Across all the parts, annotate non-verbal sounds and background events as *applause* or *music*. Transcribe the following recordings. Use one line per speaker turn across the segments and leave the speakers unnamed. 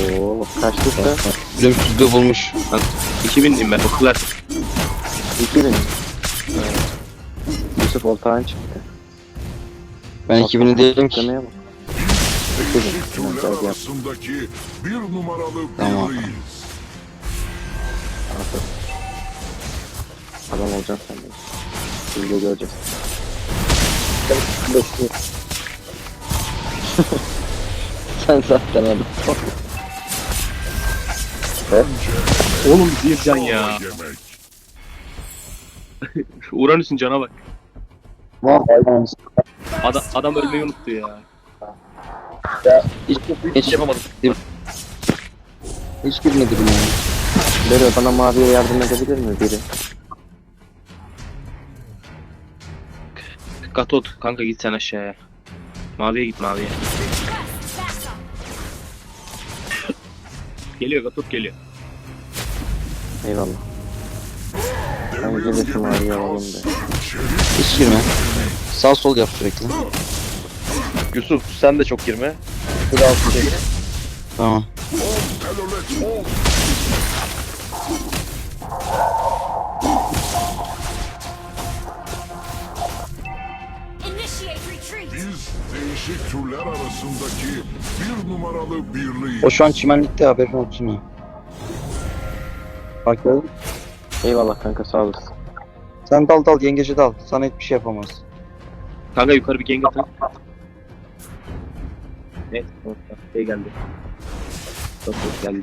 Oo, kaçlıkta?
Ölümsüzlüğü bulmuş.
Bak 2000'liyim ben okular.
2000. Yusuf oltağın çıktı.
Ben 2000'i değilim ki.
Demeye bak.
Türler arasındaki bir numaralı
Tamam.
birliyiz.
Artık. Adam olacaksın sen de. De göreceğiz. sen zaten adam.
Oğlum bir can ya. *laughs* Uranüs'ün cana bak. Adam, adam ölmeyi unuttu ya.
Hiç, hiç yapamadım. Hiç girmedi bile.
Bero bana maviye yardım edebilir mi biri?
Katot kanka git sen aşağıya. Maviye git maviye. Geliyor Katot geliyor.
Eyvallah. Ben
Demir
gidip şu
gibi
maviye alalım be.
Hiç girme. Sağ sol yap sürekli.
Yusuf sen de çok girme. Şöyle altı çek.
Tamam.
Değişik türler arasındaki bir numaralı birliyiz.
O şu an çimenlikte haberin olsun ha. Bak mü?
Eyvallah kanka sağ olasın.
Sen dal dal yengeci dal. Sana hiçbir şey yapamaz.
Kanka yukarı bir gank atın. Evet, şey geldi. Katot geldi.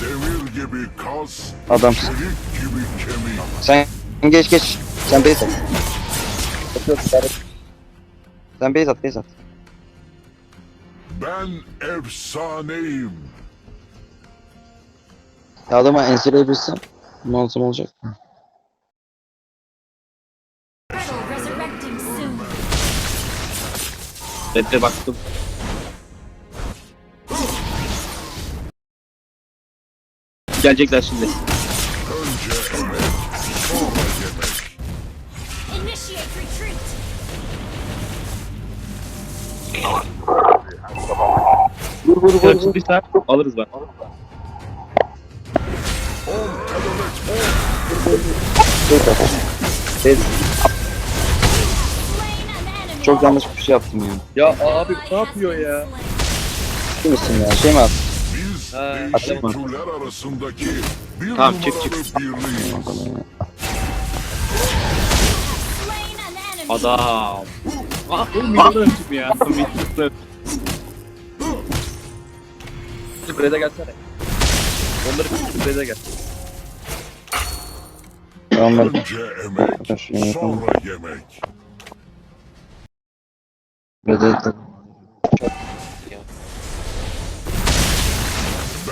Demir gibi kas,
Adam.
çelik gibi kemik.
Sen geç geç. Sen base at. Sen base at base at.
Ben efsaneyim.
Ya adama enseleyebilsem muazzam olacak.
Battle resurrecting soon.
Red'e baktım. Gelecekler şimdi.
Vur vur vur
çıktıysa alırız
enemy.
Çok yanlış bir şey yaptım ya.
Ya abi ne yapıyor ya?
Kim misin ya? Şey mi
Ha,
türler arasındaki bir
Tamam, çık, çık. Adam. Ah oğlum bir öldüm ya.
Red'e gelsene. Onları Red'e gel.
Tamam.
Önce emek, sonra yemek.
Red'e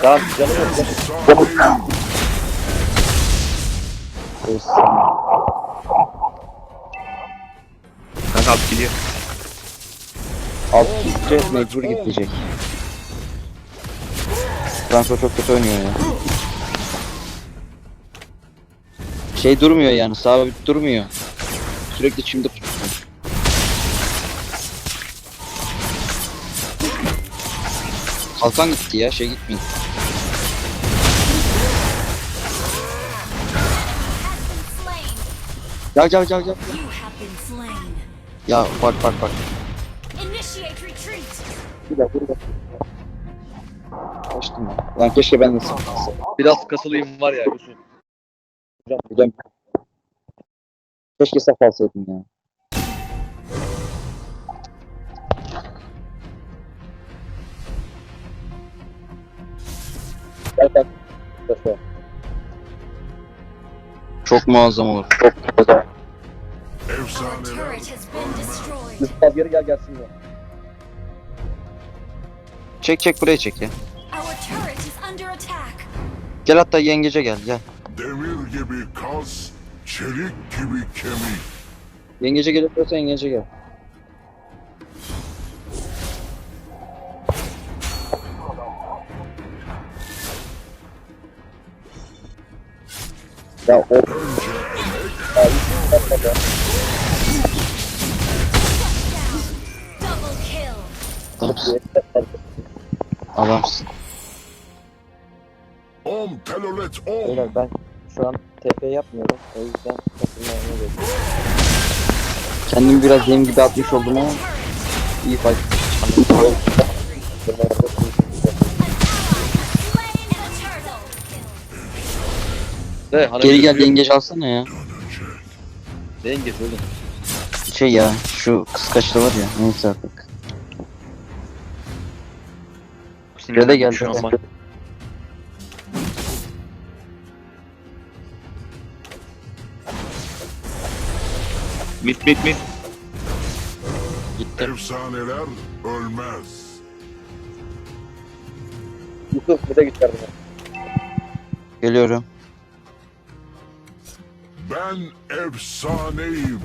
Tamam canım yok.
Efsaneyim.
Kanka alt gidiyor.
alt gidecek mecbur gidecek. Franco çok kötü oynuyor ya. Şey durmuyor yani sabit durmuyor. Sürekli çimde tutuyor. Kalkan gitti ya şey gitmiyor. Gel gel gel gel. Ya bak bak bak.
Initiate retreat.
Kaçtım ya. Lan keşke ben de
Biraz kasılıyım var ya Yusuf.
Hocam. Keşke saf alsaydım ya. Çok muazzam olur. Çok
Our
Efsaneler
turret has been destroyed.
Yusuf az geri gel gelsin ya.
Çek çek buraya çek ya.
Our turret is under attack.
Gel hatta yengece gel gel.
demir gibi kas, çelik gibi kemik.
Yengece gelebiliyorsan yengece gel. Ya o Adamsın.
Om telolet om.
Beyler ben şu an TP yapmıyorum. O yüzden takılmaya bekliyorum.
Kendimi biraz benim gibi atmış oldum ama iyi fight.
De, hani
Geri gel yengeç alsana ya.
Dengesiz oğlum.
Şey ya şu kıskaçlı var ya neyse artık. Dede gel
Şu an bak.
Mit mit mit.
Gittim.
Efsaneler ölmez.
Yusuf bir de git kardeşim.
Geliyorum.
Ben efsaneyim.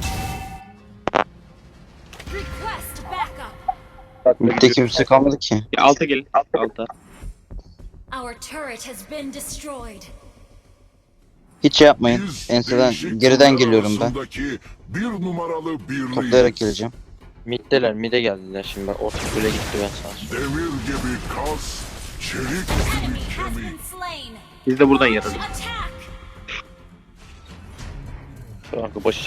Bak,
Mid'de kimse kalmadı ki.
Ya alta gelin. Alta.
Our turret has been destroyed.
Hiç şey yapmayın.
Biz
Enseden
değişik
geriden
türler
geliyorum ben.
arasındaki Bir numaralı birliğiz.
Toplayarak geleceğim.
Mid'deler, mid'e geldiler şimdi bak. Orta böyle gitti ben sana.
Demir gibi kas, çelik
Enemy
gibi
has
kemik.
been slain.
Biz de buradan yararız.
Attack.
Franco başı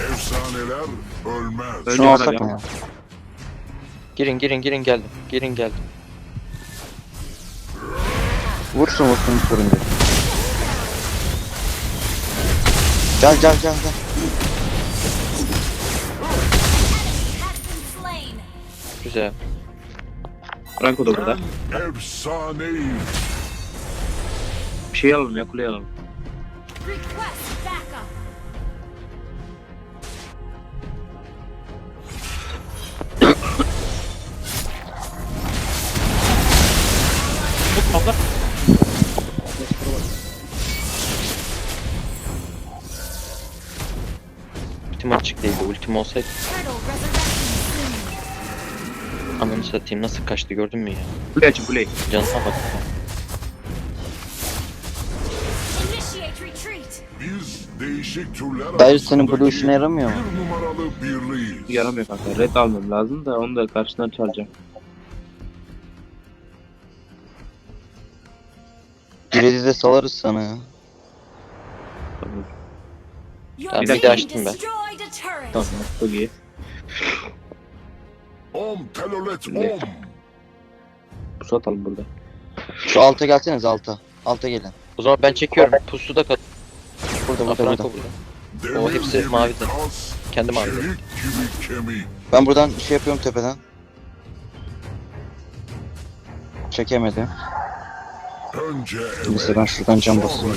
Efsaneler ölmez.
Şunu
yarar
alsak mı ya?
Girin girin girin geldim. Girin geldim.
Vursun vursun hiç sorun değil. Gel gel gel gel.
Güzel.
Franco da burada.
Efsaneyim.
Bir şey alalım ya kuleye alalım.
Request backup.
Abla.
Ultim açık değildi. Ultim olsaydı ananı satayım nasıl kaçtı gördün mü ya?
Kuleye açın kuleyi.
Canına bak.
Biz değişik türler
Dayı senin blue işine yaramıyor mu?
Bir numaralı birliğiz.
Yaramıyor kanka. Red almam lazım da onu da karşıdan çalacağım.
Giredi de salarız sana ya.
Tamam.
Bir de açtım ben.
Tamam. Çok iyi.
Om telolet om.
Pusu atalım burada.
Şu alta gelseniz alta. Alta gelin.
O zaman ben çekiyorum. Pusu da kat.
Burada burada
Franco
burada.
burada. O hepsi
gibi
mavide. Kendi mavide.
Ben buradan şey yapıyorum tepeden. Çekemedi.
Önce
Neyse ben şuradan cam basayım.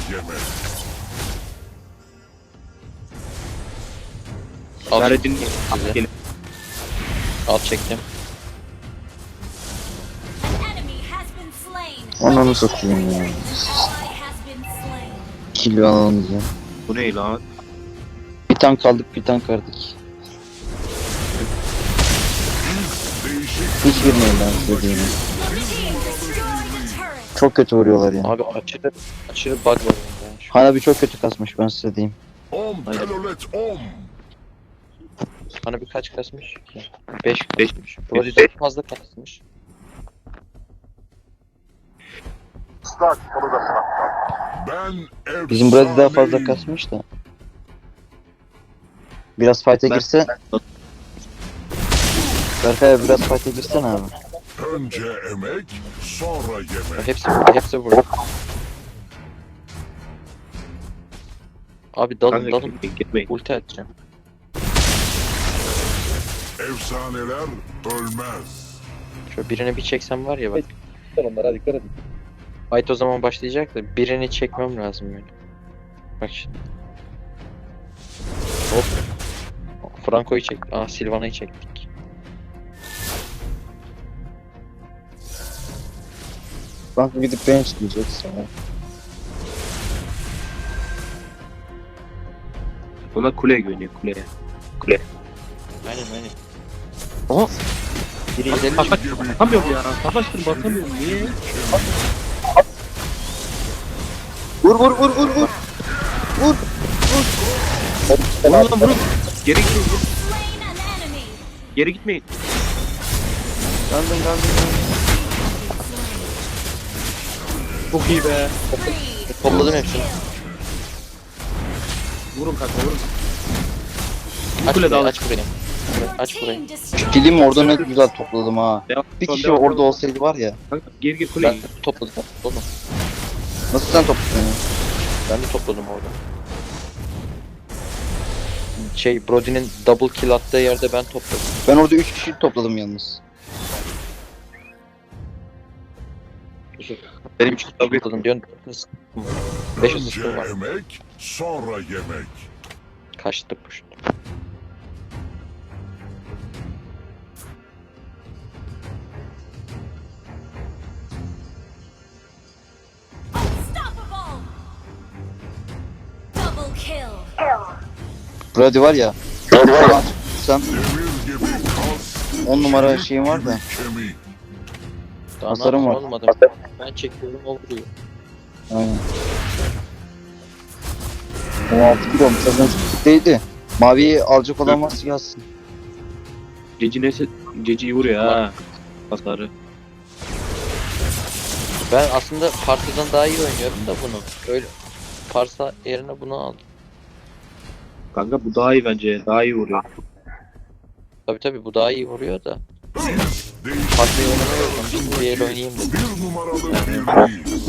Al
Ben
çektim
Red'in
size.
Gelin.
Al çektim.
Ananı satayım ya. Kilo alalım diye.
Bu ne lan?
Bir tank kaldık bir tank
değişik
Hiç girmeyin ben size diyeyim. Çok kötü vuruyorlar ya.
Abi aşırı aşırı bug var. Şu-
Hanabi çok kötü kasmış ben size diyeyim.
om telolet om.
Bana birkaç kasmış. 5
Beş.
kasmış. Rozi çok fazla kasmış.
Ben efsaneyim.
Bizim burada daha fazla kasmış da. Biraz fight'e
Ben-
girse... Berkay abi biraz fight'e girsene abi.
Önce emek, sonra yemek.
Hepsi vurdu. Hepsi vurdu. Abi dalın dalın.
gitmeyin.
Ulti atacağım.
Efsaneler ölmez.
Şöyle birini bir çeksem var ya bak. şey Onlara dikkat edin. Fight o zaman başlayacak da birini çekmem lazım böyle. Bak şimdi. Hop. Franco'yu çek. Aa Silvana'yı çektik.
Bak gidip beni çıkacak sana.
Onlar kuleye güveniyor kuleye. Kule.
Aynen aynen.
Aha.
Biri
bak, bakamıyorum ya. Savaştır bakamıyorum. Niye?
Vur vur vur vur vur.
Vurun lan vurun. Geri gidin.
Slain
Geri gitmeyin.
Döndüm döndüm döndüm.
Çok iyi be.
Topladım hepsini.
Vurun kanka vurun.
Aç
Kule
burayı,
dal.
aç burayı. Aç burayı.
Kilimi orada ne güzel topladım ha.
Devam,
Bir
devam,
kişi
devam,
orada olsaydı var ya.
Kanka geri gir
Ben
kuleyi.
topladım. Oğlum
Nasıl sen topladın ya?
ben de topladım orada. Şey Brody'nin double kill attığı yerde ben topladım.
Ben orada 3 kişi topladım yalnız.
Benim için topladım diyorsun. 500
Önce
sıkım var.
emek, sonra yemek.
Kaçtı push.
Unstoppable. Double kill.
Brady var ya. Sen
Demir gibi kas,
10 numara şeyin var da.
kemik.
Daha
Hasarım var.
yapayım, olmadı. Ben çekiyorum o vuruyor.
Aynen. 16 kilo mu? Sezon çıktıktaydı. Maviyi alacak olan varsa yazsın.
Ceci neyse Ceci'yi vuruyor ha. Hasarı.
Ben aslında Parsa'dan daha iyi oynuyorum da bunu. Öyle Parsa yerine bunu aldım.
Kanka bu daha iyi bence. Daha iyi vuruyor.
Tabi tabi bu daha iyi vuruyor da. Oynamaya özlemiştim. Bir el oynayayım dedim.
bir numaralı birliyiz.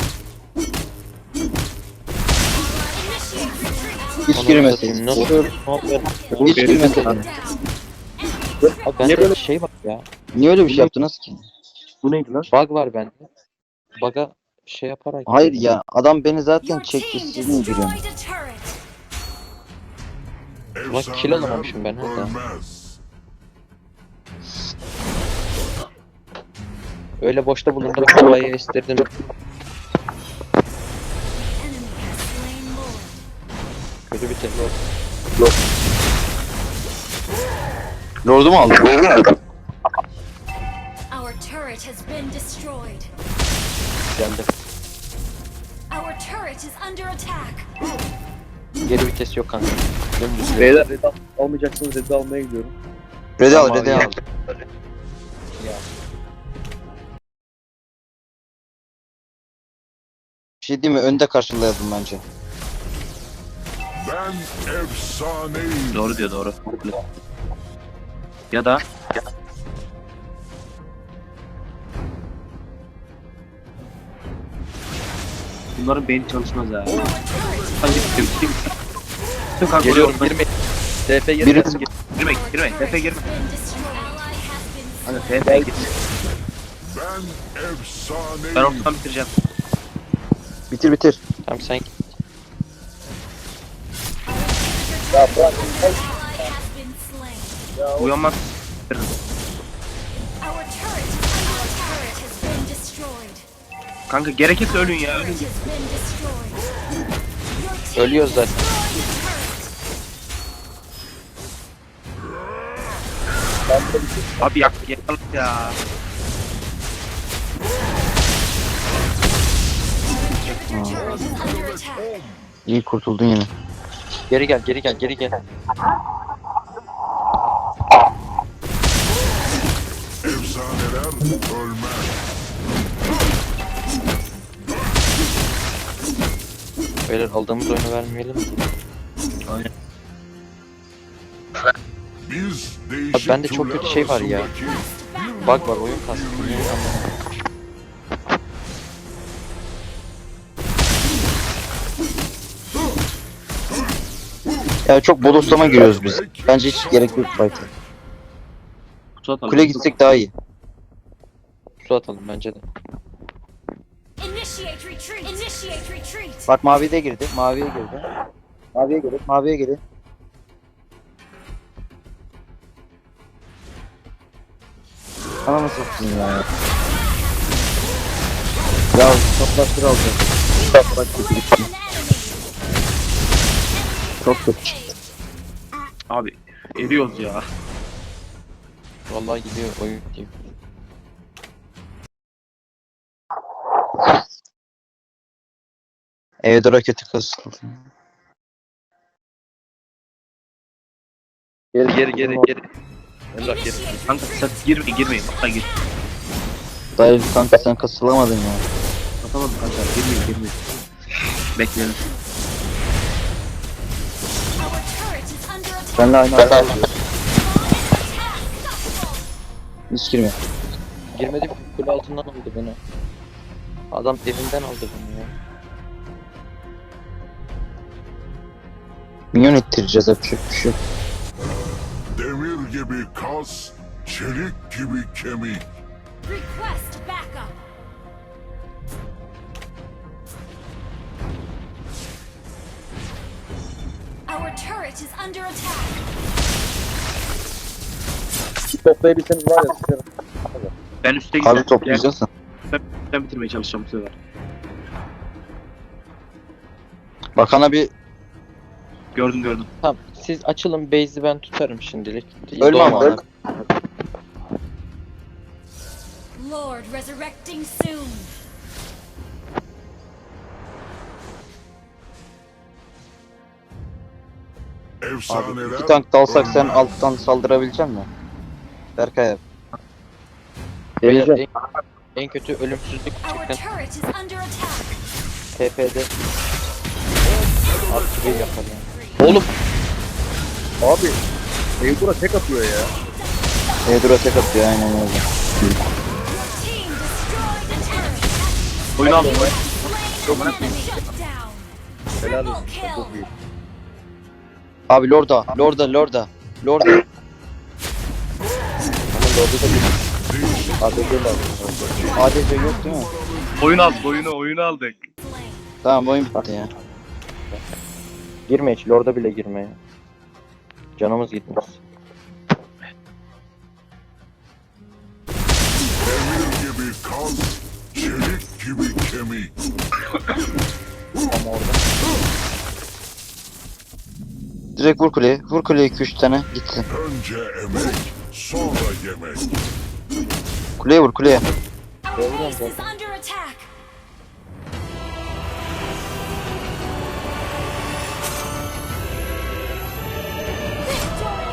Hiç girmeseydin.
Nasıl?
Hiç girmeseydin.
Abi bende şey bak ya.
Niye öyle bir şey yaptınız ki?
Bu neydi lan?
Bug var bende. Bug'a şey yaparak.
Hayır ya adam beni zaten çekti siz mi giriyorsun?
destroyed a turret.
Ulan kill alamamışım ben, hatta. Öyle boşta bulundum. Kolayı estirdim.
Enemy has slain Lord.
Kötü bitirdi.
Lord'u mu aldın?
Our turret has been destroyed.
Geldi.
Our turret is under attack.
Geri vites yok kanka. Dümdüz.
Beyler red al- almayacaksınız red almaya gidiyorum.
Red'i al Red'i al. Şey değil mi? Önde karşılayalım bence.
Ben efsaneyim.
Doğru diyor doğru. Ya da Bunların beyni çalışmaz ha. Hadi gittim. Kanka.
Geliyorum girme. TP
Biri-
girme.
Girme girme. Girme.
Has been
Hadi TP git.
Ben efsaneyim.
Ben ortadan bitireceğim.
Bitir bitir.
Tamam sen git.
Been slain.
Uyanmaz. Kanka gerekirse ölün ya. Ölün.
Ölüyoruz zaten.
Abi yak yakalım ya.
İyi kurtuldun yine.
Geri gel geri gel geri gel.
Efsaneler ölmez.
Beyler aldığımız oyunu vermeyelim.
Biz
Abi bende çok kötü şey var ya. Bug var oyun kastı. Niye anlamadım.
Ya çok bodoslama giriyoruz biz. Bence hiç gerek yok fight'a.
Kutu atalım.
Kule gitsek daha iyi.
Su atalım bence de.
Initiate retreat. Initiate retreat.
Bak mavi de girdi. Maviye girdi. Maviye girdi. Maviye girdi. Ana nasıl yaptın ya? Ya toplaştır alacak. Bak
enemy.
Çok kötü.
Abi eriyoruz ya.
Vallahi gidiyor oyun diyeyim.
Evde roketi kasıldı.
Geri geri geri geri.
Emrah geri.
Kanka sen girmeyin girmeyin. Hatta gir.
Dayı kanka sen kasılamadın ya.
Atamadım kanka girmeyin girmeyin. Bekleyelim.
Attack.
Benle aynı
Attack. Unstoppable.
hiç girme.
Girmedi ki, kule altından aldı beni. Adam evinden aldı beni ya.
Minyon ittireceğiz yapacak bir şey yok.
Demir gibi kas, çelik gibi kemik.
Toplayabilseniz var ya sıkarım.
Ben üstte
Abi
gidiyorum.
toplayacağız da.
Ben bitirmeye çalışacağım bu sefer.
Bakana bir
Gördüm gördüm.
Tamam siz açılın base'i ben tutarım şimdilik.
ölme
Doğma
ama.
abi.
Lord resurrecting soon.
Abi iki tank dalsak sen alttan saldırabilecek misin? Berkay abi.
Beyler, en, en kötü ölümsüzlük
attack.
TP'de. Artı bir yapalım. Oğlum
Abi. Eybura tek atıyor ya.
Eydura tek atıyor aynen öyle.
Aldım. oyun.
Shut down.
Helal olsun. Çok iyi.
Abi Lorda, Lorda, Lorda. Lorda.
ADC lazım.
ADC yok değil mi?
Oyun aldık oyunu oyunu aldık.
Tamam oyun bitti ya.
girme hiç lorda bile girme ya. Canımız gitmez.
Demir gibi kas, çelik gibi kemik.
Ama orada.
Direkt vur kuleye. Vur kuleye 2-3 tane gitsin.
Önce emek, sonra yemek.
Kuleye vur kuleye.
Under attack.